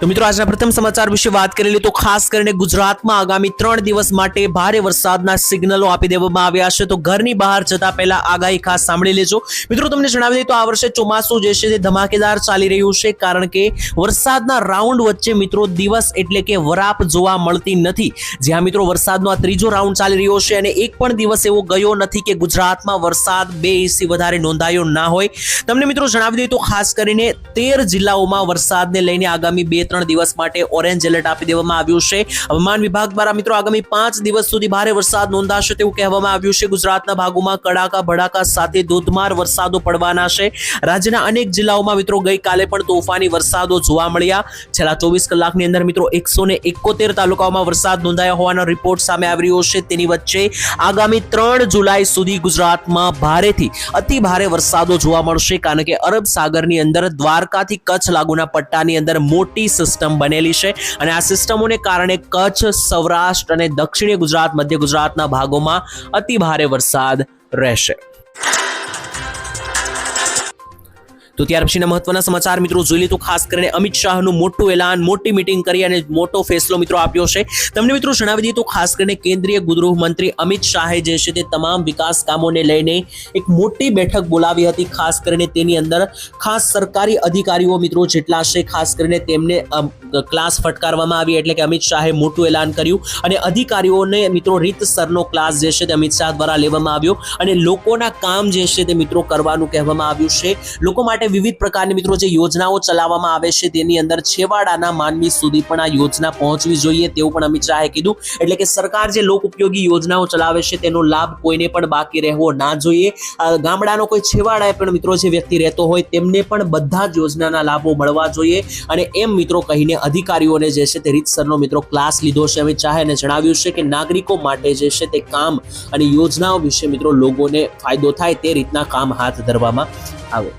તો મિત્રો, આજના પ્રથમ સમાચાર વિશે વાત કરેલી તો ખાસ કરીને ગુજરાતમાં આગામી ત્રણ દિવસ માટે ભારે વરસાદના સિગ્નલો આપી દેવામાં આવ્યા છે. તો ઘરની બહાર જતા પહેલા આગાહી ખાસ સાંભળી લેજો. મિત્રો, તમને જણાવી દઈએ તો આ વર્ષે ચોમાસું જે છે તે ધમાકેદાર ચાલી રહ્યું છે, કારણ કે વરસાદના રાઉન્ડ વચ્ચે મિત્રો દિવસ એટલે કે વરાપ જોવા મળતી નથી. જ્યાં મિત્રો વરસાદનો આ ત્રીજો રાઉન્ડ ચાલી રહ્યો છે અને એક પણ દિવસ એવો ગયો નથી કે ગુજરાતમાં વરસાદ બે ઇંચથી વધારે નોંધાયો ના હોય. તમને મિત્રો જણાવી દઈએ તો ખાસ કરીને તેર જિલ્લાઓમાં વરસાદને લઈને આગામી બે ત્રણ દિવસ માટે ઓરેન્જ એલર્ટ આપી દેવામાં આવ્યું છે. હવામાન વિભાગ દ્વારા મિત્રો આગામી પાંચ દિવસ સુધી ભારે વરસાદ નોંધાશે તેવું કહેવામાં આવ્યું છે. ગુજરાતના ભાગોમાં કડાકા, ભડાકા સાથે ધોધમાર વરસાદો પડવાના છે. રાજ્યના અનેક જિલ્લાઓમાં મિત્રો ગઈકાલે પણ તોફાની વરસાદો જોવા મળ્યા. છેલ્લા ચોવીસ કલાકની અંદર મિત્રો એકસો ને એકોતેર તાલુકાઓમાં વરસાદ નોંધાયા હોવાનો રિપોર્ટ સામે આવી રહ્યો છે. તેની વચ્ચે આગામી ત્રણ જુલાઈ સુધી ગુજરાતમાં ભારેથી અતિ ભારે વરસાદો જોવા મળશે. કારણ કે અરબ સાગરની અંદર દ્વારકાથી કચ્છ લાગુના પટ્ટાની અંદર મોટી સિસ્ટમ બનેલી છે. અને આ સિસ્ટમોને કારણે કચ્છ, સૌરાષ્ટ્ર અને દક્ષિણ ગુજરાત, મધ્ય ગુજરાતના ભાગોમાં અતિ ભારે વરસાદ રહેશે. તો ત્યાર પછીના મહત્વના સમાચાર મિત્રો જોઈ લીધું. ખાસ કરીને અમિત શાહનું મોટું એલાન, મોટી મીટિંગ કરી અને મોટો ફેસલો મિત્રો આપ્યો છે. તમને મિત્રો જણાવી દઈએ તો ખાસ કરીને કેન્દ્રીય ગૃહમંત્રી અમિત શાહે જે છે તે તમામ વિકાસ કામોને લઈને એક મોટી બેઠક બોલાવી હતી. ખાસ કરીને તેની અંદર ખાસ સરકારી અધિકારીઓ મિત્રો જેટલા છે, ખાસ કરીને તેમને ક્લાસ ફટકારવામાં આવી એટલે કે અમિત શાહે મોટું એલાન કર્યું. અને અધિકારીઓને મિત્રો રીતસરનો ક્લાસ જે છે તે અમિત શાહ દ્વારા લેવામાં આવ્યો. અને લોકોના કામ જે છે તે મિત્રો કરવાનું કહેવામાં આવ્યું છે. લોકો માટે વિવિધ પ્રકારની મિત્રો જે યોજનાઓ ચલાવવામાં આવે છે તેની અંદર છેવાડાના માનવી સુધી પણ આ યોજના પહોંચવી જોઈએ તેવું પણ અમિત શાહે કીધું. એટલે કે સરકાર જે લોક ઉપયોગી યોજનાઓ ચલાવે છે તેનો લાભ કોઈને પણ બાકી રહેવો ના જોઈએ. ગામડાનો કોઈ છેવાડાએ પણ મિત્રો જે વ્યક્તિ રહેતો હોય તેમને પણ બધા જ યોજનાના લાભો મળવા જોઈએ. અને એમ મિત્રો કહીને અધિકારીઓને જે છે તે રીતસરનો મિત્રો ક્લાસ લીધો છે. અમિત શાહે અને જણાવ્યું છે કે નાગરિકો માટે જે છે તે કામ અને યોજનાઓ વિશે મિત્રો લોકોને ફાયદો થાય તે રીતના કામ હાથ ધરવામાં આવે.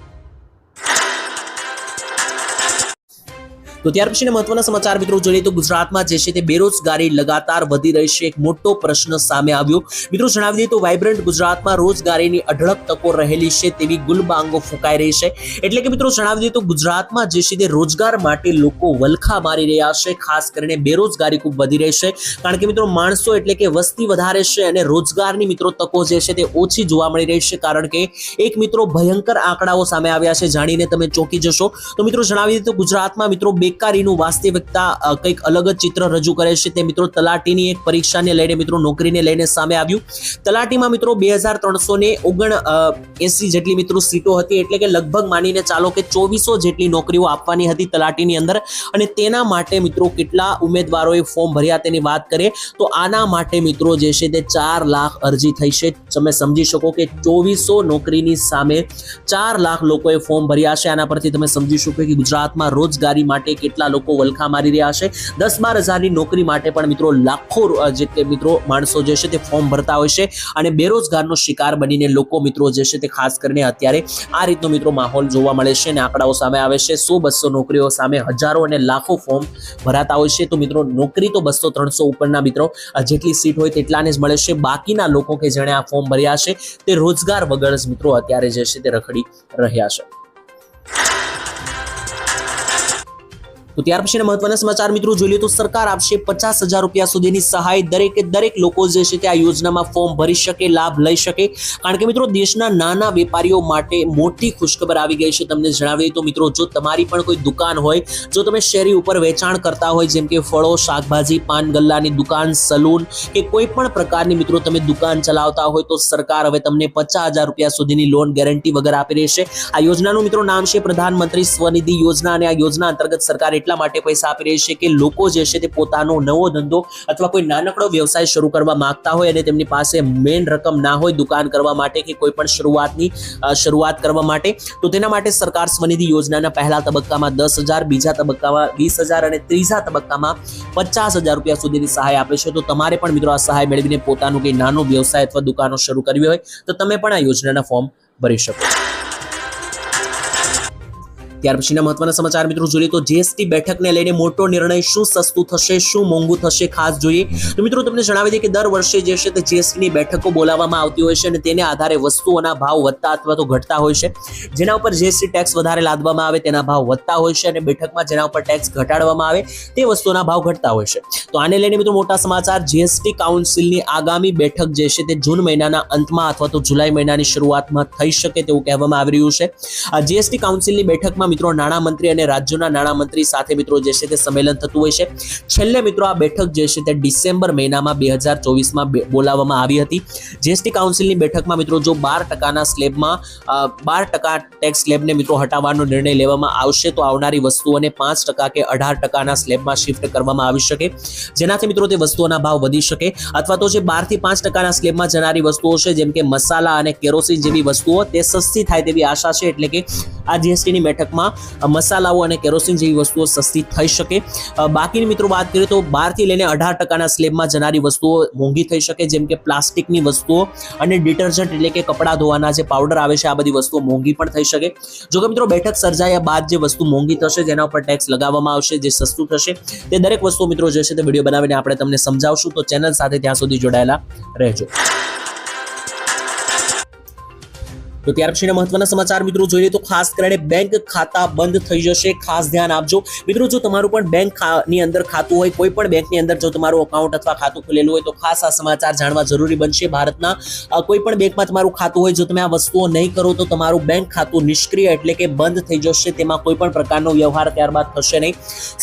તો ત્યાર પછીના મહત્વના સમાચાર મિત્રો જોઈએ તો ગુજરાતમાં જે છે તે બેરોજગારી લગાતાર વધી રહી છે. એક મોટો પ્રશ્ન સામે આવ્યો. મિત્રો જણાવી દઈએ તો વાઇબ્રન્ટ ગુજરાતમાં રોજગારીની અઢળક તકો રહેલી છે તેવી ગુલબાંગો ફૂંકાઈ રહી છે. એટલે કે મિત્રો જણાવી દઈએ તો ગુજરાતમાં જે છે તે રોજગાર માટે લોકો વલખા મારી રહ્યા છે. ખાસ કરીને બેરોજગારી ખૂબ વધી રહી છે. કારણ કે મિત્રો માણસો એટલે કે વસ્તી વધારે છે અને રોજગારની મિત્રો તકો જે છે તે ઓછી જોવા મળી રહી છે. કારણ કે એક મિત્રો ભયંકર આંકડાઓ સામે આવ્યા છે. જાણીને તમે ચોંકી જશો. તો મિત્રો જણાવી દઈએ તો ગુજરાતમાં મિત્રો બેકારીનું વાસ્તવિકતા કંઈક અલગ જ ચિત્ર રજૂ કરે છે તે મિત્રો તલાટીની એક પરીક્ષાને લઈને મિત્રો નોકરીને લઈને સામે આવ્યું. તલાટીમાં મિત્રો બે હજાર ત્રણસો ને ઓગણ એસી જેટલી મિત્રો સીટો હતી એટલે કે લગભગ માનીને ચાલો કે ચોવીસો જેટલી નોકરીઓ આપવાની હતી તલાટીની અંદર. અને તેના માટે મિત્રો કેટલા ઉમેદવારોએ ફોર્મ ભર્યા તેની વાત કરીએ, તો આના માટે મિત્રો જે છે તે ચાર લાખ અરજી થઈ છે. તમે સમજી શકો કે ચોવીસો નોકરીની સામે ચાર લાખ લોકોએ ફોર્મ ભર્યા છે. આના પરથી તમે સમજી શકો કે ગુજરાતમાં રોજગારી માટે કેટલા લોકો વલખા મારી રહ્યા છે. દસ બાર હજારની નોકરી માટે પણ મિત્રો લાખો જે તે મિત્રો માણસો જે છે તે ફોર્મ ભરતા હોય છે અને બેરોજગારનો શિકાર બનીને લોકો મિત્રો જે છે તે ખાસ કરીને અત્યારે આ રીતનો મિત્રો માહોલ જોવા મળે છે અને આંકડાઓ સામે આવે છે. સો બસો નોકરીઓ સામે હજારો અને લાખો ફોર્મ ભરાતા હોય છે. તો મિત્રો નોકરી તો બસો ત્રણસો ઉપરના મિત્રો જેટલી સીટ હોય તેટલાને જ મળે છે. બાકીના લોકો કે જેણે આ ફોર્મ ભર્યા છે તે રોજગાર વગર જ મિત્રો અત્યારે જે છે તે રખડી રહ્યા છે. તો ત્યાર પછીના મહત્વના સમાચાર મિત્રો જોઈ લઈએ તો સરકાર આપશે પચાસ હજાર રૂપિયા સુધીની સહાય દરેકે દરેક લોકો જે છે તે આ યોજનામાં ફોર્મ ભરી શકે, લાભ લઈ શકે. કારણ કે મિત્રો દેશના નાના વેપારીઓ માટે મોટી ખુશખબર આવી ગઈ છે તમને જણાવી તો મિત્રો જો તમારી પણ કોઈ દુકાન હોય, જો તમે શેરી ઉપર વેચાણ કરતા હોય જેમ કે ફળો, શાકભાજી, પાન ગલ્લાની દુકાન, સલૂન કે કોઈ પણ પ્રકારની મિત્રો તમે દુકાન ચલાવતા હોય તો સરકાર હવે તમને પચાસ હજાર રૂપિયા સુધીની લોન ગેરંટી વગર આપી રહેશે આ યોજનાનું મિત્રો નામ છે પ્રધાનમંત્રી સ્વનિધિ યોજના અને આ યોજના અંતર્ગત સરકાર એટલા માટે પૈસા આપી રહી છે કે લોકો જે છે તે પોતાનો નવો ધંધો અથવા કોઈ નાનકડો વ્યવસાય શરૂ કરવા માંગતા હોય અને તેમની પાસે મેઇન રકમ ના હોય દુકાન કરવા માટે કે કોઈ પણ શરૂઆતની શરૂઆત કરવા માટે, તો તેના માટે સરકાર સ્વનિધિ યોજનાના પહેલા તબક્કામાં દસ હજાર, બીજા તબક્કામાં વીસ હજાર અને ત્રીજા તબક્કામાં પચાસ હજાર રૂપિયા સુધીની સહાય આપે છે. તો તમારે પણ મિત્રો આ સહાય મેળવીને પોતાનું કંઈ નાનો વ્યવસાય અથવા દુકાનો શરૂ કરવી હોય તો તમે પણ આ યોજનાના ફોર્મ ભરી શકો ત્યાર પછીના મહત્વના સમાચાર મિત્રો જોઈએ તો જીએસટી બેઠકને લઈને મોટો નિર્ણય શું સસ્તું થશે, શું મોંઘું થશે ખાસ જોઈએ. તો મિત્રો તમને જણાવી દઈએ કે દર વર્ષે જે છે તે જીએસટીની બેઠકો બોલાવવામાં આવતી હોય છે અને તેને આધારે વસ્તુઓના ભાવ વધતા અથવા તો ઘટતા હોય છે. જેના ઉપર જીએસટી ટેક્સ વધારે લાદવામાં આવે તેના ભાવ વધતા હોય છે અને બેઠકમાં જેના ઉપર ટેક્સ ઘટાડવામાં આવે તે વસ્તુઓના ભાવ ઘટતા હોય છે. તો આને લઈને મિત્રો મોટા સમાચાર જીએસટી કાઉન્સિલની આગામી બેઠક જે છે તે જૂન મહિનાના અંતમાં અથવા તો જુલાઈ મહિનાની શરૂઆતમાં થઈ શકે તેવું કહેવામાં આવી રહ્યું છે. આ જીએસટી કાઉન્સિલની બેઠકમાં મિત્રો, નાણામંત્રી અને રાજ્યોના નાણામંત્રી સાથે મિત્રો જે છે તે સંમેલન થતું હોય છે. છેલ્લે મિત્રો આ બેઠક જે છે તે ડિસેમ્બર મહિનામાં બે હજાર ચોવીસમાં બોલાવવામાં આવી હતી. જીએસટી કાઉન્સિલની બેઠકમાં મિત્રો જો બાર ટકાના સ્લેબમાં બાર ટકા ટેક્સ સ્લેબને મિત્રો હટાવવાનો નિર્ણય લેવામાં આવશે તો આવનારી વસ્તુઓને પાંચ ટકા કે અઢાર ટકાના સ્લેબમાં શિફ્ટ કરવામાં આવી શકે. જેનાથી મિત્રો તે વસ્તુઓના ભાવ વધી શકે અથવા તો જે બારથી પાંચ ટકાના સ્લેબમાં જનારી વસ્તુઓ છે, જેમ કે મસાલા અને કેરોસીન જેવી વસ્તુઓ, તે સસ્તી થાય તેવી આશા છે. એટલે કે આ જીએસટીની બેઠકમાં મસાલાઓ અને કેરોસીન જેવી વસ્તુઓ સસ્તી થઈ શકે. બાકીની મિત્રો વાત કરીએ તો બારથી લઈને અઢાર ટકાના સ્લેબમાં જનારી વસ્તુઓ મોંઘી થઈ શકે, જેમ કે પ્લાસ્ટિકની વસ્તુઓ અને ડિટર્જન્ટ એટલે કે કપડાં ધોવાના જે પાવડર આવે છે, આ બધી વસ્તુઓ મોંઘી પણ થઈ શકે. જો કે મિત્રો, બેઠક સર્જાયા બાદ જે વસ્તુ મોંઘી થશે, જેના ઉપર ટેક્સ લગાવવામાં આવશે, જે સસ્તું થશે, તે દરેક વસ્તુ મિત્રો જે છે. તે વીડિયો બનાવીને આપણે તમને સમજાવશું. તો ચેનલ સાથે ત્યાં સુધી જોડાયેલા રહેજો. તો ત્યાર પછીના મહત્વના સમાચાર મિત્રો જોઈએ તો ખાસ કરીને બેંક ખાતા બંધ થઈ જશે. ખાસ ધ્યાન આપજો. મિત્રો, જો તમારું પણ બેંકની અંદર ખાતું હોય, કોઈ પણ બેંકની અંદર જો તમારું અકાઉન્ટ અથવા ખાતું ખુલેલું હોય તો ખાસ આ સમાચાર જાણવા જરૂરી બનશે. ભારતના કોઈ પણ બેંકમાં તમારું ખાતું હોય, જો તમે આ વસ્તુઓ નહીં કરો તો તમારું બેંક ખાતું નિષ્ક્રિય એટલે કે બંધ થઈ જશે. તેમાં કોઈ પણ પ્રકારનો વ્યવહાર ત્યારબાદ થશે નહીં.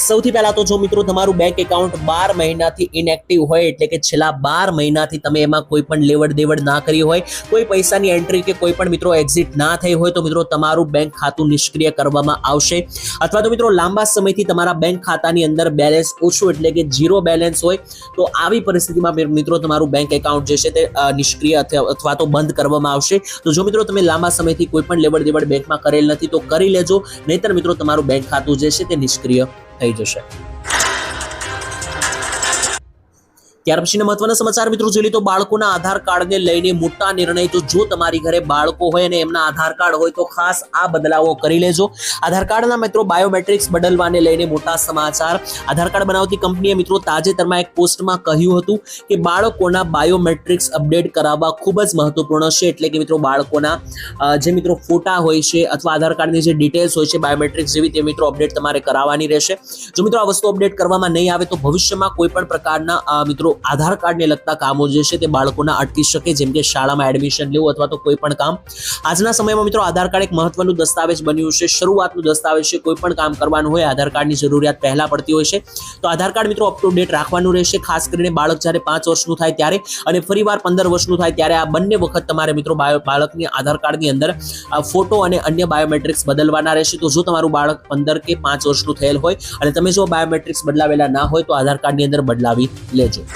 સૌથી પહેલા તો જો મિત્રો તમારું બેંક એકાઉન્ટ બાર મહિનાથી ઇનએક્ટિવ હોય, એટલે કે છેલ્લા બાર મહિનાથી તમે એમાં કોઈ પણ લેવડ દેવડ ના કરી હોય, કોઈ પૈસાની એન્ટ્રી કે કોઈ પણ મિત્રો એક્ઝિટ ના થઈ હોય તો મિત્રો તમારું બેંક ખાતું નિષ્ક્રિય કરવામાં આવશે. અથવા તો મિત્રો લાંબા સમયથી તમારા બેંક ખાતાની અંદર બેલેન્સ ઓછું એટલે કે ઝીરો બેલેન્સ હોય, તો આવી પરિસ્થિતિમાં મિત્રો તમારું બેંક એકાઉન્ટ જે છે તે નિષ્ક્રિય અથવા તો બંધ કરવામાં આવશે. તો જો મિત્રો તમે લાંબા સમયથી કોઈ પણ લેવડ દેવડ બેંકમાં કરેલ નથી, તો કરી લેજો. નહીતર મિત્રો તમારું બેંક ખાતું જે છે તે નિષ્ક્રિય થઈ જશે. ત્યાર પછીના મહત્વના સમાચાર મિત્રો જોઈએ તો બાળકોના આધાર કાર્ડને લઈને મોટા નિર્ણય તો જો તમારી ઘરે બાળકો હોય અને એમના આધાર કાર્ડ હોય તો ખાસ આ બદલાવો કરી લેજો. આધાર કાર્ડના મિત્રો બાયોમેટ્રિક્સ બદલવાને લઈને મોટા સમાચાર. આધાર કાર્ડ બનાવતી કંપનીએ મિત્રો તાજેતરમાં એક પોસ્ટમાં કહ્યું હતું કે બાળકોના બાયોમેટ્રિક્સ અપડેટ કરાવવા ખૂબ જ મહત્વપૂર્ણ છે. એટલે કે મિત્રો બાળકોના જે મિત્રો ફોટા હોય છે અથવા આધાર કાર્ડની જે ડિટેલ્સ હોય છે બાયોમેટ્રિક્સ જેવી તે મિત્રો અપડેટ તમારે કરાવવાની રહેશે. જો મિત્રો આ વસ્તુ અપડેટ કરવામાં નહીં આવે તો ભવિષ્યમાં કોઈ પણ પ્રકારના મિત્રો આધાર કાર્ડને લગતા કામો જે છે તે બાળકોના અટકી શકે, જેમ કે શાળામાં એડમિશન લેવું અથવા તો કોઈ પણ કામ. આજના સમયમાં મિત્રો, આધાર કાર્ડ એક મહત્વનું દસ્તાવેજ બન્યું છે. શરૂઆતનું દસ્તાવેજ છે, કોઈ પણ કામ કરવાનું હોય, આધાર કાર્ડની જરૂરિયાત પહેલા પડતી હોય છે. તો આધાર કાર્ડ મિત્રો અપ રાખવાનું રહેશે. ખાસ કરીને બાળક જ્યારે પાંચ વર્ષનું થાય ત્યારે અને ફરીવાર પંદર વર્ષનું થાય ત્યારે આ બંને વખત તમારે મિત્રો બાળકની આધાર કાર્ડની અંદર ફોટો અને અન્ય બાયોમેટ્રિક્સ બદલવાના રહેશે. તો જો તમારું બાળક પંદર કે પાંચ વર્ષનું થયેલ હોય અને તમે જો બાયોમેટ્રિક્સ બદલાવેલા ના હોય, તો આધાર કાર્ડની અંદર બદલાવી લેજો.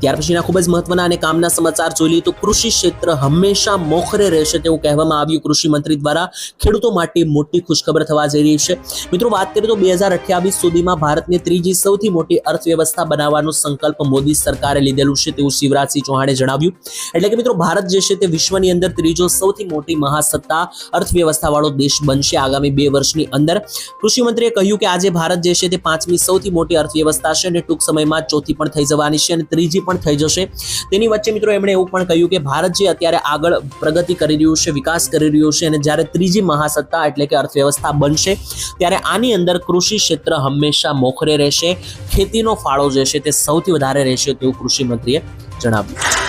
ત્યાર પછીના ખૂબ જ મહત્વના અને કામના સમાચાર જોઈ લઈએ તો કૃષિ ક્ષેત્ર હંમેશા મોખરે રહેશે તેવું કહેવામાં આવ્યું કૃષિ મંત્રી દ્વારા. ખેડૂતો માટે મોટી ખુશખબર થવા જઈ રહી છે. મિત્રો, વાત કરીએ તો બે હજાર અઠ્યાવીસ સુધીમાં ભારતને ત્રીજી સૌથી મોટી અર્થવ્યવસ્થા બનાવવાનો સંકલ્પ મોદી સરકારે લીધેલું છે તેવું શિવરાજસિંહ ચૌહાણે જણાવ્યું. એટલે કે મિત્રો, ભારત જે છે તે વિશ્વની અંદર ત્રીજો સૌથી મોટી મહાસત્તા અર્થવ્યવસ્થાવાળો દેશ બનશે આગામી બે વર્ષની અંદર. કૃષિ મંત્રીએ કહ્યું કે આજે ભારત જે છે તે પાંચમી સૌથી મોટી અર્થવ્યવસ્થા છે અને ટૂંક સમયમાં ચોથી પણ થઈ જવાની છે અને ત્રીજી પણ થઈ જશે. તેની વચ્ચે મિત્રો એમણે એવું પણ કહ્યું કે ભારત જે અત્યારે આગળ પ્રગતિ કરી રહ્યું છે, વિકાસ કરી રહ્યું છે અને જ્યારે ત્રીજી મહાસત્તા એટલે કે અર્થવ્યવસ્થા બનશે, ત્યારે આની અંદર કૃષિ ક્ષેત્ર હંમેશા મોખરે રહેશે, ખેતીનો ફાળો જે છે તે સૌથી વધારે રહેશે તેવું કૃષિ મંત્રીએ જણાવ્યું.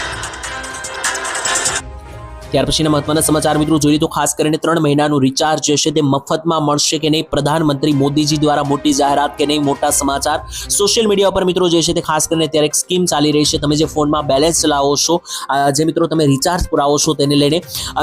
ત્યાર પછીના મહત્વના સમાચાર મિત્રો જોઈએ તો ખાસ કરીને ત્રણ મહિનાનું રિચાર્જ જે છે તે મફતમાં મળશે કે નહીં? પ્રધાનમંત્રી મોદીજી દ્વારા મોટી જાહેરાત કે નહીં? મોટા સમાચાર. સોશિયલ મીડિયા ઉપર મિત્રો જે છે તે ખાસ કરીને ત્યારે એક સ્કીમ ચાલી રહી છે. તમે જે ફોનમાં બેલેન્સ ચલાવો છો જે મિત્રો તમે રિચાર્જ પુરાવો છો તેને લઈને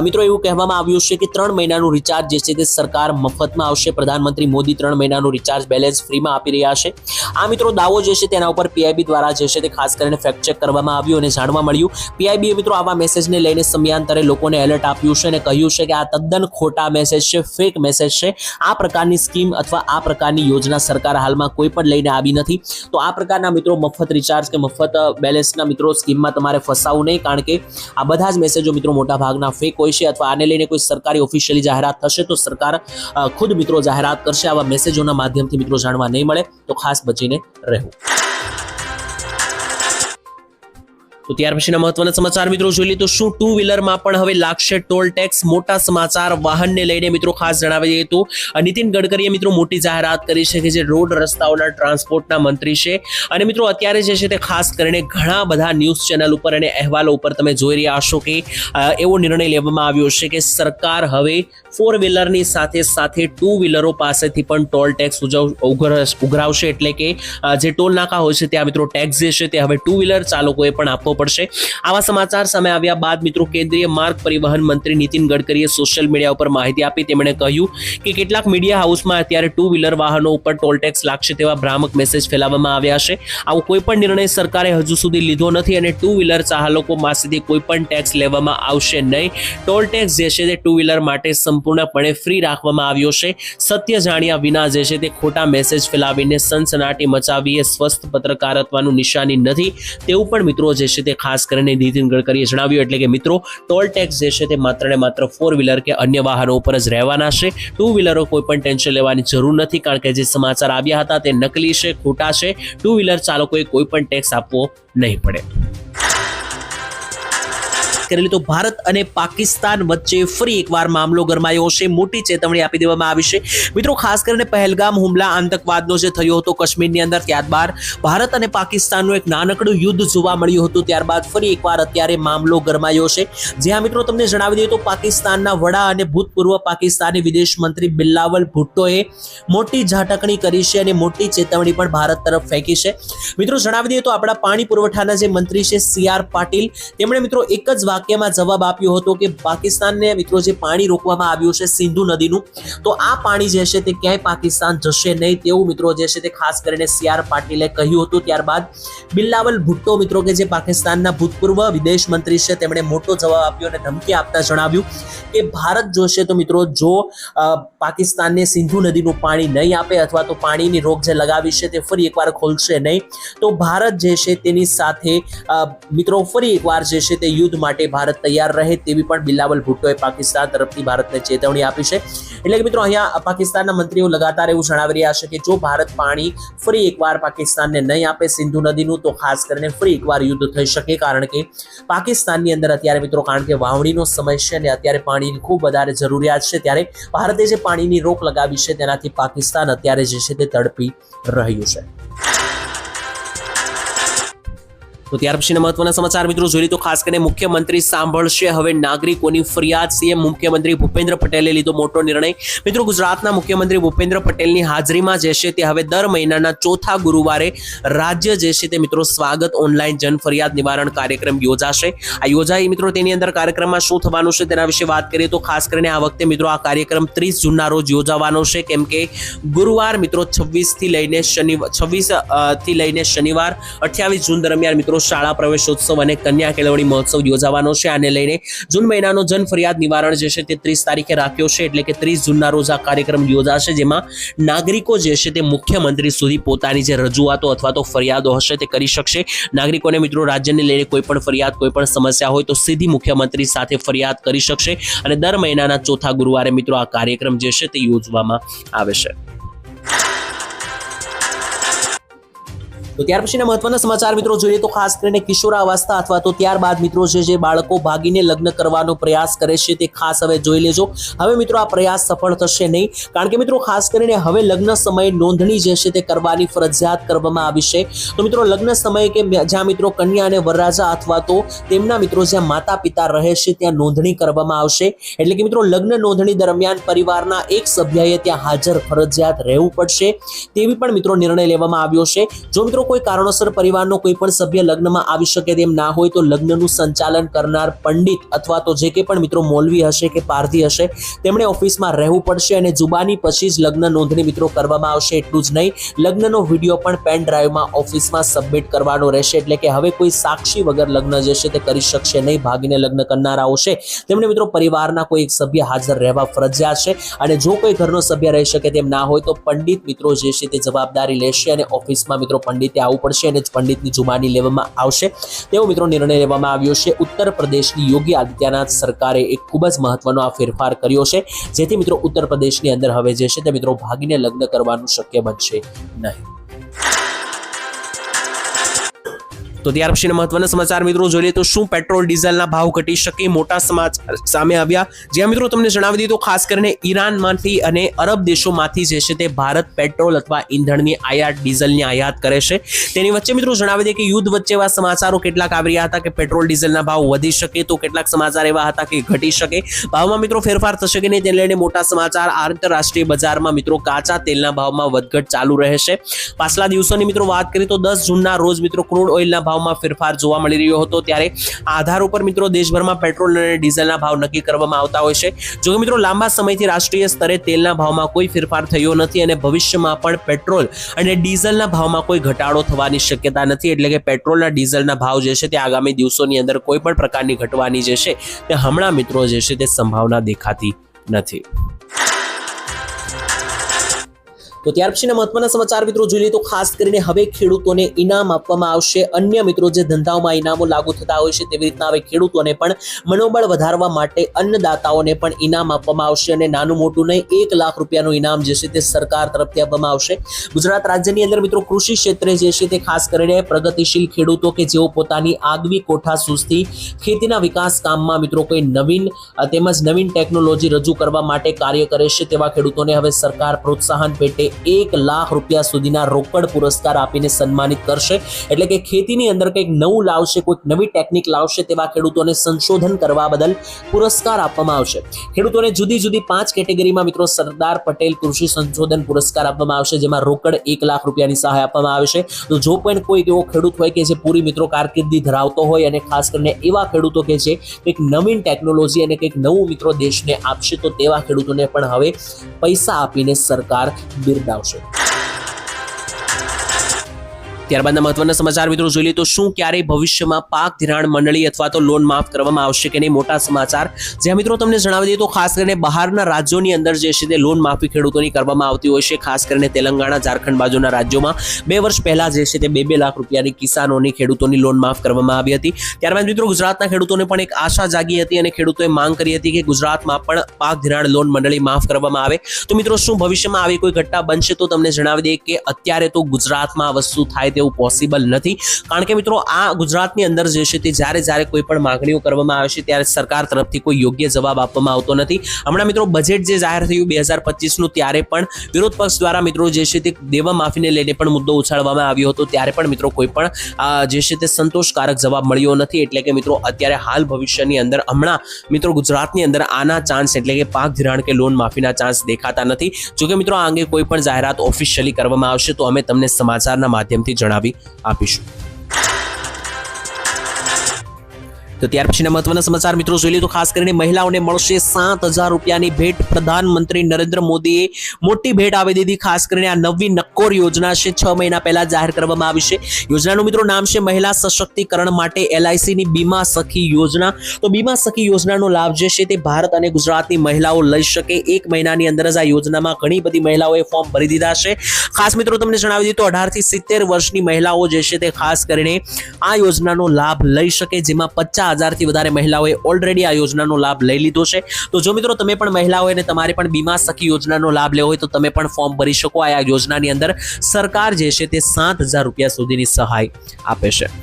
મિત્રો એવું કહેવામાં આવ્યું છે કે ત્રણ મહિનાનું રિચાર્જ જે છે તે સરકાર મફતમાં આવશે. પ્રધાનમંત્રી મોદી ત્રણ મહિનાનું રિચાર્જ બેલેન્સ ફ્રીમાં આપી રહ્યા છે. આ મિત્રો દાવો જે છે તેના ઉપર પીઆઈબી દ્વારા જે છે તે ખાસ કરીને ફેક્ટ કરવામાં આવ્યું અને જાણવા મળ્યું. પીઆઈબીએ મિત્રો આવા મેસેજને લઈને સમયાંતરે લોકોને એલર્ટ આપ્યું છે અને કહ્યું છે કે આ તદ્દન ખોટા મેસેજ છે ફેક મેસેજ છે. આ પ્રકારની સ્કીમ અથવા આ પ્રકારની યોજના સરકાર હાલમાં કોઈ પણ લઈને આવી નથી. તો આ પ્રકારના મિત્રો મફત રિચાર્જ કે મફત બેલેન્સના મિત્રો સ્કીમમાં તમારે ફસાવું નહીં. કારણ કે આ બધા જ મેસેજો મિત્રો મોટા ભાગના ફેક હોય છે અથવા આને લઈને કોઈ સરકારી ઓફિશિયલી જાહેરાત થશે તો સરકાર ખુદ મિત્રો જાહેરાત કરશે. આવા મેસેજોના માધ્યમથી મિત્રો જાણવા નહીં મળે. તો ખાસ બચીને રહેવું. તો ત્યાર પછીના મહત્વના સમાચાર મિત્રો જોઈ લીધો શું ટુ વ્હીલરમાં પણ હવે લાગશે ટોલ ટેક્સ? મોટા સમાચાર વાહનને લઈને મિત્રો ખાસ જણાવી દઈએ તો, નીતિન ગડકરીએ મિત્રો મોટી જાહેરાત કરી છે કે જે રોડ રસ્તાઓના ટ્રાન્સપોર્ટના મંત્રી છે. અને મિત્રો અત્યારે જે છે તે ખાસ કરીને ઘણા બધા ન્યૂઝ ચેનલ ઉપર અને અહેવાલો ઉપર તમે જોઈ રહ્યા હશો કે એવો નિર્ણય લેવામાં આવ્યો છે કે સરકાર હવે ફોર વ્હીલરની સાથે સાથે ટુ વ્હીલરો પાસેથી પણ ટોલ ટેક્સ ઉઘરાવશે. એટલે કે જે ટોલ નાકા હોય છે ત્યાં મિત્રો ટેક્સ જે છે તે હવે ટુ વ્હીલર ચાલકોએ પણ આપવો પડશે. આવા સમાચાર સામે આવ્યા બાદ મિત્રો કેન્દ્રીય માર્ગ પરિવહન મંત્રી નીતિન ગડકરીએ સોશિયલ મીડિયા ઉપર માહિતી આપી. તેમણે કહ્યું કે કેટલાક મીડિયા હાઉસમાં અત્યારે ટુ વ્હીલર વાહનો ઉપર ટોલ લાગશે તેવા ભ્રામક મેસેજ ફેલાવવામાં આવ્યા છે. આવો કોઈ પણ નિર્ણય સરકારે હજુ સુધી લીધો નથી અને ટુ વ્હીલર ચાલકો પાસેથી કોઈ પણ ટેક્સ લેવામાં આવશે નહીં. ટોલ ટેક્સ જે છે તે ટુ વ્હીલર માટે સંપૂર્ણપણે ફ્રી રાખવામાં આવ્યો છે. સત્ય જાણ્યા વિના જે છે તે ખોટા મેસેજ ફેલાવીને સનસનાટી મચાવી એ સ્વસ્થ પત્રકારત્વનું નિશાની નથી. તેવું પણ મિત્રો જે છે તે ખાસ કરીને નીતિન ગડકરીએ જણાવ્યું એટલે કે મિત્રો, ટોલ ટેક્સ જે છે તે માત્ર ને માત્ર ફોર વ્હીલર કે અન્ય વાહનો ઉપર જ રહેવાના છે. ટુ વ્હીલરો કોઈ પણ ટેન્શન લેવાની જરૂર નથી કારણ કે જે સમાચાર આવ્યા હતા તે નકલી છે, ખોટા છે. ટુ વ્હીલર ચાલકોએ કોઈ પણ ટેક્સ આપવો નહીં પડે. કરેલી તો ભારત અને પાકિસ્તાન વચ્ચે ફરી એકવાર મામલો ગરમાયો છે મોટી ચેતવણી આપી દેવામાં આવી છે. મિત્રો, ખાસ કરીને પહેલગામ હુમલા આતંકવાદનો જે થયો હતો કાશ્મીરની અંદર, ત્યારબાદ ભારત અને પાકિસ્તાનનું એક નાનકડું યુદ્ધ જોવા મળ્યું હતું, ત્યારબાદ ફરી એકવાર અત્યારે મામલો ગરમાયો છે. જ્યાં મિત્રો તમને જણાવી દઈએ તો પાકિસ્તાનના વડા અને ભૂતપૂર્વ પાકિસ્તાની વિદેશ મંત્રી બિલ્લાવલ ભુટ્ટોએ મોટી ઝાટકણી કરી છે અને મોટી ચેતવણી પણ ભારત તરફ ફેંકી છે. મિત્રો, જણાવી દઈએ તો આપણા પાણી પુરવઠાના જે મંત્રી છે, સી આર પાટીલ, તેમણે મિત્રો એક જ વાક્યમાં જવાબ આપ્યો હતો કે પાકિસ્તાનને મિત્રો જે પાણી રોકવામાં આવ્યું છે સિંધુ નદીનું, તો આ પાણી જે છે તે ક્યાંય પાકિસ્તાન જશે નહીં તેવું મિત્રો જે છે તે ખાસ કરીને સી આર પાટીલે કહ્યું હતું. ત્યારબાદ બિલ્લાવલ ભુટ્ટો મિત્રો કે જે પાકિસ્તાનના ભૂતપૂર્વ વિદેશ મંત્રી છે, તેમણે મોટો જવાબ આપ્યો અને ધમકી આપતા જણાવ્યું કે ભારત જોશે તો મિત્રો જો પાકિસ્તાનને સિંધુ નદીનું પાણી નહીં આપે અથવા તો પાણીની રોક જે લગાવી છે તે ફરી એકવાર ખોલશે નહીં, તો ભારત જે છે તેની સાથે મિત્રો ફરી એકવાર જે છે તે યુદ્ધ માટે ભારત તૈયાર રહે તેવી પણ બિલાવલ ભુટ્ટોએ પાકિસ્તાન તરફથી ભારતને ચેતવણી આપી છે. એટલે કે મિત્રો, અહીંયા પાકિસ્તાનના મંત્રીઓ લગાતાર એવું જણાવી રહ્યા છે કે જો ભારત પાણી ફરી એકવાર પાકિસ્તાનને નહીં આપે સિંધુ નદીનું, તો ખાસ કરીને ફરી એકવાર યુદ્ધ થઈ શકે. કારણ કે પાકિસ્તાનની અંદર અત્યારે મિત્રો, કારણ કે વાવણીનો સમય છે ને અત્યારે પાણીની ખૂબ વધારે જરૂરિયાત છે, ત્યારે ભારતે જે પાણીની રોક લગાવી છે, તેનાથી પાકિસ્તાન અત્યારે જે છે તે તડપી રહ્યું છે. તો ત્યાર પછીના મહત્વના સમાચાર મિત્રો જોઈએ તો ખાસ કરીને મુખ્યમંત્રી સાંભળશે. હવે નાગરિકોની ફરિયાદ સીએમ મુખ્યમંત્રી ભૂપેન્દ્ર પટેલે લીધો મોટો નિર્ણય. મિત્રો ગુજરાતના મુખ્યમંત્રી ભૂપેન્દ્ર પટેલની હાજરીમાં જે છે તે હવે દર મહિનાના ચોથા ગુરુવારે રાજ્ય જે છે તે મિત્રો સ્વાગત ઓનલાઈન જન ફરિયાદ નિવારણ કાર્યક્રમ યોજાશે. આ યોજાઈ મિત્રો તેની અંદર કાર્યક્રમમાં શું થવાનું છે તેના વિશે વાત કરીએ તો ખાસ કરીને આ વખતે મિત્રો આ કાર્યક્રમ ત્રીસ જૂનના રોજ યોજાવાનો છે. કેમ કે ગુરુવાર મિત્રો છવ્વીસથી લઈને શનિવાર છવ્વીસથી લઈને શનિવાર અઠ્યાવીસ જૂન દરમિયાન મિત્રો શાળા પ્રવેશોત્સવ અને કન્યા કેળવણી મહોત્સવ યોજાવાનો છે. આને લઈને જૂન મહિનાનો જન ફરિયાદ નિવારણ જે છે તે ત્રીસ તારીખે રાખ્યો છે એટલે કે ત્રીસ જૂનના રોજ આ કાર્યક્રમ યોજાશે જેમાં નાગરિકો જે છે તે મુખ્યમંત્રી સુધી પોતાની જે રજૂઆતો અથવા તો ફરિયાદો હશે તે કરી શકશે. નાગરિકોને મિત્રો રાજ્યને લઈને કોઈ પણ ફરિયાદ, કોઈ પણ સમસ્યા હોય તો સીધી મુખ્યમંત્રી સાથે ફરિયાદ કરી શકશે અને દર મહિનાના ચોથા ગુરુવારે મિત્રો આ કાર્યક્રમ જે છે તે યોજવામાં આવે છે. તો ત્યાર પછીના મહત્વના સમાચાર મિત્રો જોઈએ તો ખાસ કરીને કિશોરાવસ્થા અથવા તો ત્યારબાદ મિત્રો જે જે બાળકો ભાગીને લગ્ન કરવાનો પ્રયાસ કરે છે તે ખાસ હવે જોઈ લેજો. હવે મિત્રો આ પ્રયાસ સફળ થશે નહીં. કારણ કે મિત્રો ખાસ કરીને હવે લગ્ન સમયે નોંધણી જે છે તે કરવાની ફરજિયાત કરવામાં આવી છે. તો મિત્રો લગ્ન સમયે કે જ્યાં મિત્રો કન્યા અને વરરાજા અથવા તો તેમના મિત્રો જ્યાં માતા પિતા રહે છે ત્યાં નોંધણી કરવામાં આવશે. એટલે કે મિત્રો લગ્ન નોંધણી દરમિયાન પરિવારના એક સભ્યએ ત્યાં હાજર ફરજિયાત રહેવું પડશે. તેવી પણ મિત્રો નિર્ણય લેવામાં આવ્યો છે. જો મિત્રો કોઈ કારણોસર પરિવારનો કોઈ પણ સભ્ય લગ્નમાં આવી શકે તેમ ના હોય તો લગ્નનું સંચાલન કરનાર પંડિત અથવા તો જે કંઈ પણ મિત્રો મૌલવી હશે કે પારધી હશે, તેમણે ઓફિસમાં રહેવું પડશે અને જુબાની પછી જ લગ્ન નોંધણી મિત્રો કરવામાં આવશે. એટલું જ નહીં, લગ્નનો વીડિયો પણ પેન ડ્રાઈવમાં ઓફિસમાં સબમિટ કરવાનો રહેશે. એટલે કે હવે કોઈ સાક્ષી વગર લગ્ન જે છે તે કરી શકશે નહીં, ભાગીને લગ્ન કરનારાઓ છે. તેમણે મિત્રો પરિવારના કોઈ એક સભ્ય હાજર રહેવા ફરજિયાત છે અને જો કોઈ ઘરનો સભ્ય રહી શકે તેમ ના હોય તો પંડિત મિત્રો જે છે તે જવાબદારી લેશે અને ઓફિસમાં મિત્રો પંડિતે આવવું પડશે અને પંડિતની જુબાની લેવામાં આવશે. તેવો મિત્રો નિર્ણય લેવામાં આવ્યો છે. ઉત્તર પ્રદેશની યોગી આદિત્યનાથ સરકારે એક ખૂબ જ મહત્વનો આ ફેરફાર કર્યો છે. જેથી મિત્રો ઉત્તર પ્રદેશની અંદર હવે જે છે તે મિત્રો ભાગીને લગ્ન કરવાનું શક્ય બનશે નહીં. તો ત્યાર પછીના મહત્વના સમાચાર મિત્રો જોઈએ તો શું પેટ્રોલ, ડીઝલના ભાવ ઘટી શકે મોટા સમાચાર સામે આવ્યા? જ્યાં મિત્રો તમને જણાવી દીધું ખાસ કરીને ઈરાનમાંથી અને અરબ દેશોમાંથી જે છે તે ભારત પેટ્રોલ અથવા ઈંધણની આયાત, ડીઝલની આયાત કરે છે. તેની વચ્ચે મિત્રો જણાવી દે કે યુદ્ધ વચ્ચે એવા સમાચારો કેટલાક આવી રહ્યા હતા કે પેટ્રોલ, ડીઝલના ભાવ વધી શકે તો કેટલાક સમાચાર એવા હતા કે ઘટી શકે. ભાવમાં મિત્રો ફેરફાર થશે કે નહીં તેને લઈને મોટા સમાચાર આંતરરાષ્ટ્રીય બજારમાં મિત્રો કાચા તેલના ભાવમાં વધઘટ ચાલુ રહેશે. પાછલા દિવસોની મિત્રો વાત કરીએ તો દસ જૂનના રોજ મિત્રો ક્રૂડ ઓઇલના ભાવમાં ફેરફાર જોવા મળી રહ્યો હતો ત્યારે આધાર ઉપર મિત્રો દેશભરમાં પેટ્રોલ અને ડીઝલના ભાવ નક્કી કરવામાં આવતા હોય છે. જો મિત્રો લાંબા સમયથી રાષ્ટ્રીય સ્તરે તેલના ભાવમાં કોઈ ફેરફાર થયો નથી અને ભવિષ્યમાં પણ પેટ્રોલ અને ડીઝલના ભાવમાં કોઈ ઘટાડો થવાની શક્યતા નથી. એટલે કે પેટ્રોલના ડીઝલના ભાવ જે છે તે આગામી દિવસોની અંદર કોઈ પણ પ્રકારની ઘટવાની જે છે તે હમણાં મિત્રો જે છે તે સંભાવના દેખાતી નથી. તો ત્યાર પછીના મહત્વના સમાચાર મિત્રો જોઈએ તો ખાસ કરીને હવે ખેડૂતોને ઇનામ આપવામાં આવશે. અન્ય મિત્રો જે ધંધાઓમાં ઇનામો લાગુ થતા હોય છે તેવી રીતના હવે ખેડૂતોને પણ મનોબળ વધારવા માટે અન્નદાતાઓને પણ ઇનામ આપવામાં આવશે અને નાનું મોટું નહીં, એક લાખ રૂપિયાનું ઇનામ જે છે તે સરકાર તરફથી આપવામાં આવશે. ગુજરાત રાજ્યની અંદર મિત્રો કૃષિ ક્ષેત્રે જે છે તે ખાસ કરીને પ્રગતિશીલ ખેડૂતો કે જેઓ પોતાની આગવી કોઠા સૂઝથી ખેતીના વિકાસ કામમાં મિત્રો કોઈ નવીન, તેમજ નવીન ટેકનોલોજી રજૂ કરવા માટે કાર્ય કરે છે તેવા ખેડૂતોને હવે સરકાર પ્રોત્સાહન પેટે એક લાખ રૂપિયા સુધીના રોકડ પુરસ્કાર આપીને સન્માનિત કરશે. એટલે કે ખેતીની અંદર કંઈક નવું લાવશે, કોઈક નવી ટેકનિક લાવશે તેવા ખેડૂતોને સંશોધન કરવા બદલ પુરસ્કાર આપવામાં આવશે. ખેડૂતોને જુદી જુદી પાંચ કેટેગરીમાં મિત્રો સરદાર પટેલ કૃષિ સંશોધન પુરસ્કાર આપવામાં આવશે, જેમાં રોકડ એક લાખ રૂપિયાની સહાય આપવામાં આવશે. તો જો પણ કોઈ એવો ખેડૂત હોય કે જે પૂરી મિત્રો કારકિર્દી ધરાવતો હોય અને ખાસ કરીને એવા ખેડૂતો કે જે કંઈક નવીન ટેકનોલોજી અને કંઈક નવું મિત્રો દેશને આપશે, તો તેવા ખેડૂતોને પણ હવે પૈસા આપીને સરકાર Bowser. ત્યારબાદના મહત્વના સમાચાર મિત્રો જોઈ લઈએ તો શું ક્યારેય ભવિષ્યમાં પાક ધિરાણ મંડળી અથવા તો લોન માફ કરવામાં આવશે કે નહીં મોટા સમાચાર. જ્યાં મિત્રો તમને જણાવી દઈએ તો ખાસ કરીને બહારના રાજ્યોની અંદર જે છે તે લોન માફી ખેડૂતોની કરવામાં આવતી હોય છે, ખાસ કરીને તેલંગાણા, ઝારખંડ બાજુના રાજ્યોમાં. બે વર્ષ પહેલા જે છે તે બે બે લાખ રૂપિયાની કિસાનોની ખેડૂતોની લોન માફ કરવામાં આવી હતી. ત્યારબાદ મિત્રો ગુજરાતના ખેડૂતોને પણ એક આશા જાગી હતી અને ખેડૂતોએ માંગ કરી હતી કે ગુજરાતમાં પણ પાક ધિરાણ લોન મંડળી માફ કરવામાં આવે. તો મિત્રો શું ભવિષ્યમાં આવી કોઈ ઘટના બનશે તો તમને જણાવી દઈએ કે અત્યારે તો ગુજરાતમાં વસ્તુ થાય તેવું પોસિબલ નથી. કારણ કે મિત્રો, આ ગુજરાતની અંદર જે છે તે જ્યારે જ્યારે કોઈ પણ માંગણીઓ કરવામાં આવે છે, ત્યારે સરકાર તરફથી કોઈ યોગ્ય જવાબ આપવામાં આવતો નથી. હમણાં મિત્રો બજેટ જે જાહેર થયું બે હજાર પચીસનું, ત્યારે પણ વિરોધ પક્ષ દ્વારા મિત્રો જે છે તે દેવા માફીને લઈને પણ મુદ્દો ઉછાળવામાં આવ્યો હતો. ત્યારે પણ મિત્રો કોઈ પણ જે છે તે સંતોષકારક જવાબ મળ્યો નથી. એટલે કે મિત્રો, અત્યારે હાલ ભવિષ્યની અંદર હમણાં મિત્રો ગુજરાતની અંદર આના ચાન્સ એટલે કે પાક ધિરાણ કે લોન માફીના ચાન્સ દેખાતા નથી. જોકે મિત્રો, આ અંગે કોઈ પણ જાહેરાત ઓફિશિયલી કરવામાં આવશે તો અમે તમને સમાચારના માધ્યમથી જણાવી આપીશું. તો ત્યાર પછીના મહત્વના સમાચાર મિત્રો જોઈ તો ખાસ કરીને મહિલાઓને મળશે સાત હજાર રૂપિયાની ભેટ. પ્રધાનમંત્રી નરેન્દ્ર મોદીએ મોટી ભેટ આવી દીધી. ખાસ કરીને આ નવી નક્કોર યોજના છે. છ મહિના પહેલા જાહેર કરવામાં આવી છે. યોજનાનું મિત્રો નામ છે મહિલા સશક્તિકરણ માટે એલઆઈસીની બીમા સખી યોજના. તો બીમા સખી યોજનાનો લાભ જે છે તે ભારત અને ગુજરાતની મહિલાઓ લઈ શકે. એક મહિનાની અંદર જ આ યોજનામાં ઘણી બધી મહિલાઓએ ફોર્મ ભરી દીધા છે. ખાસ મિત્રો તમને જણાવી દીધું તો અઢારથી સિત્તેર વર્ષની મહિલાઓ જે છે તે ખાસ કરીને આ યોજનાનો લાભ લઈ શકે, જેમાં પચાસ હજારથી વધારે મહિલાઓએ ઓલરેડી આ યોજનાનો લાભ લઈ લીધો છે. તો જો મિત્રો તમે પણ મહિલા અને તમારે પણ બીમા સખી યોજનાનો લાભ લેવો હોય તો તમે પણ ફોર્મ ભરી શકો. આ યોજનાની અંદર સરકાર જે છે તે સાત હજાર રૂપિયા સુધીની સહાય આપે છે.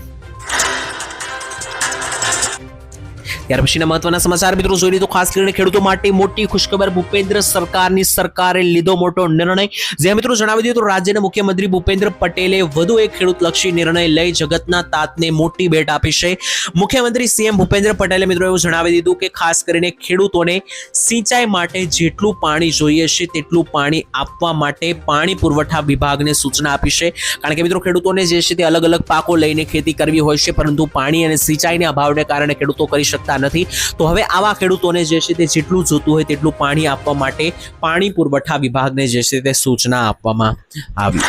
ત્યાર પછીના મહત્વના સમાચાર મિત્રો જોઈએ તો ખાસ કરીને ખેડૂતો માટે મોટી ખુશખબર. ભૂપેન્દ્ર સરકારની સરકારે લીધો મોટો નિર્ણય. જે મિત્રો જણાવી દીધું તો રાજ્યના મુખ્યમંત્રી ભૂપેન્દ્ર પટેલે વધુ એક ખેડૂતલક્ષી નિર્ણય લઈ જગતના તાતને મોટી ભેટ આપી છે. મુખ્યમંત્રી સીએમ ભૂપેન્દ્ર પટેલે મિત્રો એવું જણાવી દીધું કે ખાસ કરીને ખેડૂતોને સિંચાઈ માટે જેટલું પાણી જોઈએ છે તેટલું પાણી આપવા માટે પાણી પુરવઠા વિભાગને સૂચના આપી છે. કારણ કે મિત્રો ખેડૂતોને જે છે તે અલગ અલગ પાકો લઈને ખેતી કરવી હોય છે, પરંતુ પાણી અને સિંચાઈના અભાવને કારણે ખેડૂતો કરી શકતા નથી. તો હવે આવા ખેડૂતોને જે છે તે જેટલું જોતું હોય તેટલું પાણી આપવા માટે પાણી પુરવઠા વિભાગને જે છે તે સૂચના આપવામાં આવી.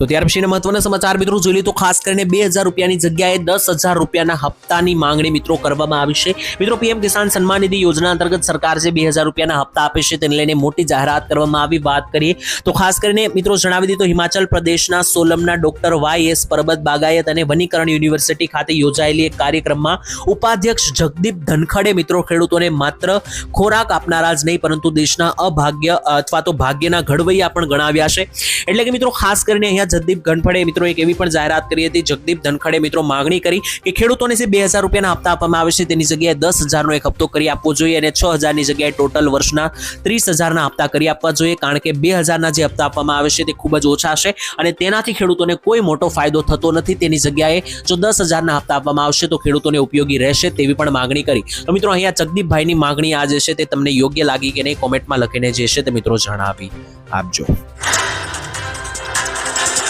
તો ત્યાર પછીના મહત્વના સમાચાર મિત્રો જોઈ તો ખાસ કરીને બે હજાર રૂપિયાની જગ્યાએ દસ હજાર રૂપિયાના હપ્તાની માંગણી મિત્રો કરવામાં આવી છે. મિત્રો પીએમ કિસાન સન્માન નિધિ યોજના અંતર્ગત સરકાર જે બે હજાર રૂપિયાના હપ્તા આપે છે તેને લઈને મોટી જાહેરાત કરવામાં આવી. વાત કરીએ તો ખાસ કરીને મિત્રો જણાવી દીધું હિમાચલ પ્રદેશના સોલમના ડોક્ટર વાય એસ પરબત બાગાયત અને વનીકરણ યુનિવર્સિટી ખાતે યોજાયેલી એક કાર્યક્રમમાં ઉપાધ્યક્ષ જગદીપ ધનખડે મિત્રો ખેડૂતોને માત્ર ખોરાક આપનારા જ નહીં, પરંતુ દેશના અભાગ્ય અથવા તો ભાગ્યના ઘડવૈયા પણ ગણાવ્યા છે. એટલે કે મિત્રો ખાસ કરીને અહીંયા જગદીપ ધનખડે મિત્રો એક એવી પણ જાહેરાત કરી હતી. જગદીપ ધનખડે મિત્રો માંગણી કરી કે ખેડૂતોને જે બે હજાર રૂપિયાના હપ્તા આપવામાં આવે છે તેની જગ્યાએ દસ હજારનો એક હપ્તો કરી આપવો જોઈએ અને છ હજારની જગ્યાએ ટોટલ વર્ષના ત્રીસ હજારના હપ્તા કરી આપવા જોઈએ કારણ કે બે હજારના જે હપ્તા આપવામાં આવે છે તે ખૂબ જ ઓછા છે અને તેનાથી ખેડૂતોને કોઈ મોટો ફાયદો થતો નથી. તેની જગ્યાએ જો દસ હજારના હપ્તા આપવામાં આવશે તો ખેડૂતોને ઉપયોગી રહેશે તેવી પણ માંગણી કરી. તો મિત્રો અહીંયા જગદીપભાઈની માંગણી આ જે છે તે તમને યોગ્ય લાગી કે નહીં કોમેન્ટમાં લખીને જે છે તે મિત્રો જણાવી આપજો.